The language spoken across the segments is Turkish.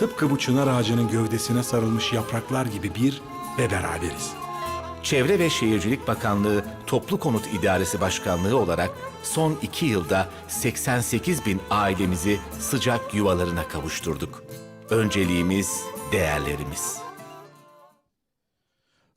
Tıpkı bu çınar ağacının gövdesine sarılmış yapraklar gibi bir ve beraberiz. Çevre ve Şehircilik Bakanlığı Toplu Konut İdaresi Başkanlığı olarak son iki yılda 88 bin ailemizi sıcak yuvalarına kavuşturduk. Önceliğimiz değerlerimiz.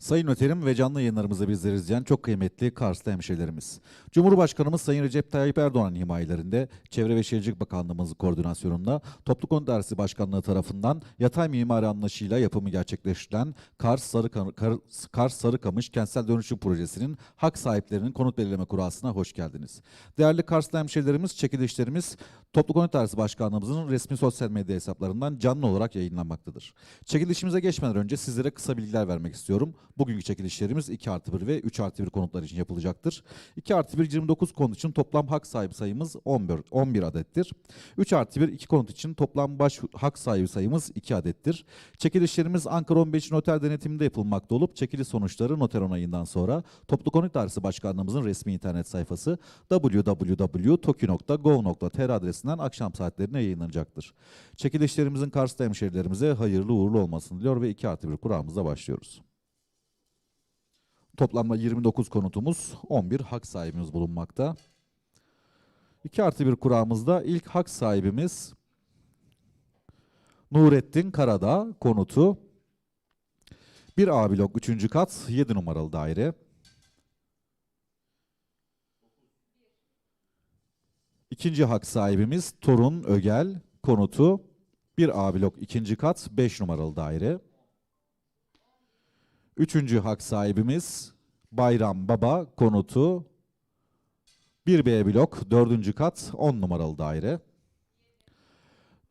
Sayın Öterim ve canlı yayınlarımızı bizleri izleyen çok kıymetli Karslı hemşehrilerimiz. Cumhurbaşkanımız Sayın Recep Tayyip Erdoğan'ın himayelerinde Çevre ve Şehircilik Bakanlığımızın koordinasyonunda Toplu Konut Dairesi Başkanlığı tarafından yatay mimari anlaşıyla yapımı gerçekleştirilen Kars, Sarıkam Kar- Kars Sarıkamış Kentsel Dönüşüm Projesi'nin hak sahiplerinin konut belirleme kurasına hoş geldiniz. Değerli Karslı hemşehrilerimiz, çekilişlerimiz Toplu Konut Dairesi Başkanlığımızın resmi sosyal medya hesaplarından canlı olarak yayınlanmaktadır. Çekilişimize geçmeden önce sizlere kısa bilgiler vermek istiyorum. Bugünkü çekilişlerimiz 2 artı 1 ve 3 artı 1 konutlar için yapılacaktır. 2 artı 1 29 konut için toplam hak sahibi sayımız 11, 11 adettir. 3 artı 1 2 konut için toplam baş hak sahibi sayımız 2 adettir. Çekilişlerimiz Ankara 15 noter denetiminde yapılmakta olup çekiliş sonuçları noter onayından sonra Toplu Konut Dairesi Başkanlığımızın resmi internet sayfası www.toki.gov.tr adresinden akşam saatlerine yayınlanacaktır. Çekilişlerimizin Kars'ta hemşehrilerimize hayırlı uğurlu olmasını diliyor ve 2 artı 1 kuramıza başlıyoruz. Toplamda 29 konutumuz, 11 hak sahibimiz bulunmakta. 2 artı 1 kuramızda ilk hak sahibimiz Nurettin Karadağ konutu 1A blok 3. kat 7 numaralı daire. İkinci hak sahibimiz Torun Ögel konutu 1A blok 2. kat 5 numaralı daire. Üçüncü hak sahibimiz Bayram Baba konutu 1B blok 4. kat 10 numaralı daire.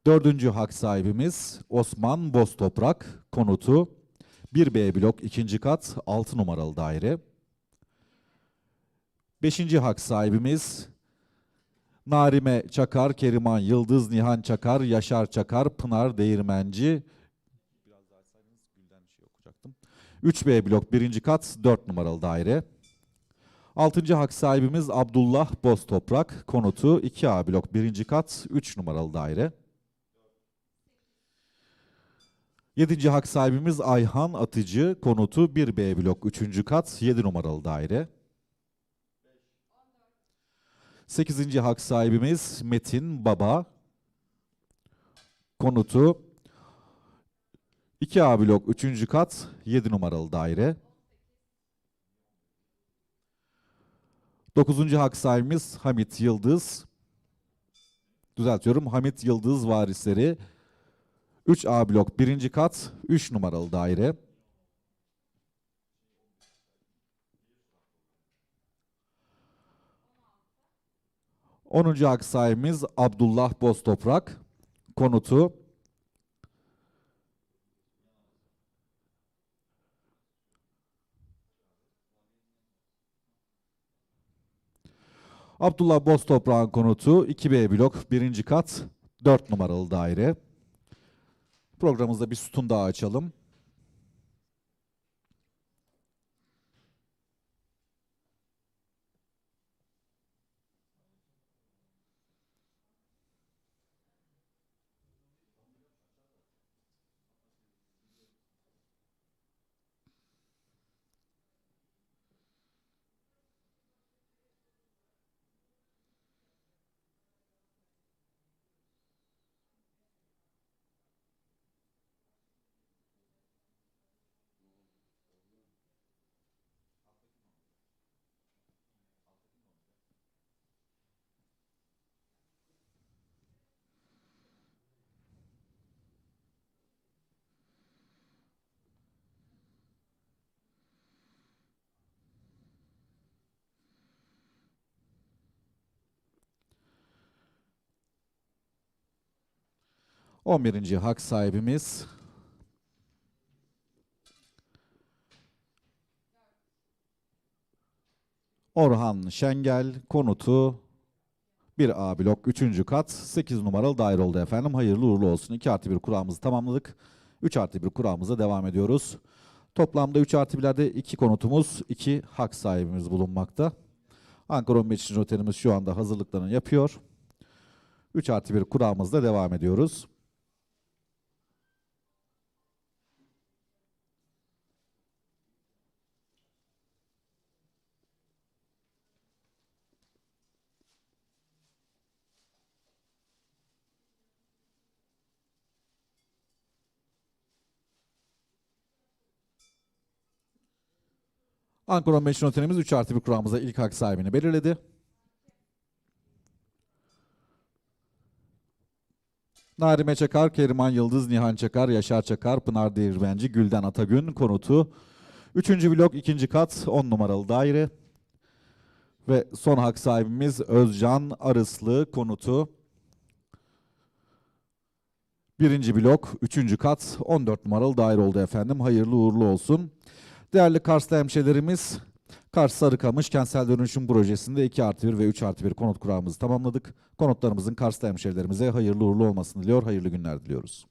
Dördüncü hak sahibimiz Osman Boztoprak konutu 1B blok 2. kat 6 numaralı daire. Beşinci hak sahibimiz Narime Çakar, Keriman Yıldız, Nihan Çakar, Yaşar Çakar, Pınar Değirmenci. Biraz daha sayınız Gülden bir şey okuyacaktım. 3B blok 1. kat 4 numaralı daire. Altıncı hak sahibimiz Abdullah Boztoprak. Konutu 2A blok 1. kat 3 numaralı daire. Yedinci hak sahibimiz Ayhan Atıcı. Konutu 1B blok 3. kat 7 numaralı daire. Sekizinci hak sahibimiz Metin Baba. Konutu 2A blok 3. kat 7 numaralı daire. Dokuzuncu hak sahibimiz Hamit Yıldız. Düzeltiyorum Hamit Yıldız varisleri 3A blok 1. kat 3 numaralı daire. Onuncu hak sahibimiz Abdullah Boztoprak. Konutu Abdullah Boztoprak'ın konutu 2B blok 1. kat 4 numaralı daire. Programımızda bir sütun daha açalım. 11. hak sahibimiz Orhan Şengel konutu 1A blok 3. kat 8 numaralı daire oldu efendim. Hayırlı uğurlu olsun. 2 artı 1 kurağımızı tamamladık. 3 artı 1 kurağımıza devam ediyoruz. Toplamda 3 artı 1'lerde 2 konutumuz, 2 hak sahibimiz bulunmakta. Ankara 15. otelimiz şu anda hazırlıklarını yapıyor. 3 artı 1 kurağımızda devam ediyoruz. Ankara 15 otelimiz 3 artı 1 kurağımıza ilk hak sahibini belirledi. Narime Çakar, Keriman Yıldız, Nihan Çakar, Yaşar Çakar, Pınar Değirmenci, Gülden Atagün konutu. Üçüncü blok, ikinci kat, 10 numaralı daire. Ve son hak sahibimiz Özcan Arıslı konutu. Birinci blok, üçüncü kat, 14 numaralı daire oldu efendim. Hayırlı uğurlu olsun. Değerli Karslı hemşehrilerimiz, Kars Sarıkamış Kentsel Dönüşüm Projesi'nde 2 artı 1 ve 3 artı 1 konut kurağımızı tamamladık. Konutlarımızın Karslı hemşehrilerimize hayırlı uğurlu olmasını diliyor, hayırlı günler diliyoruz.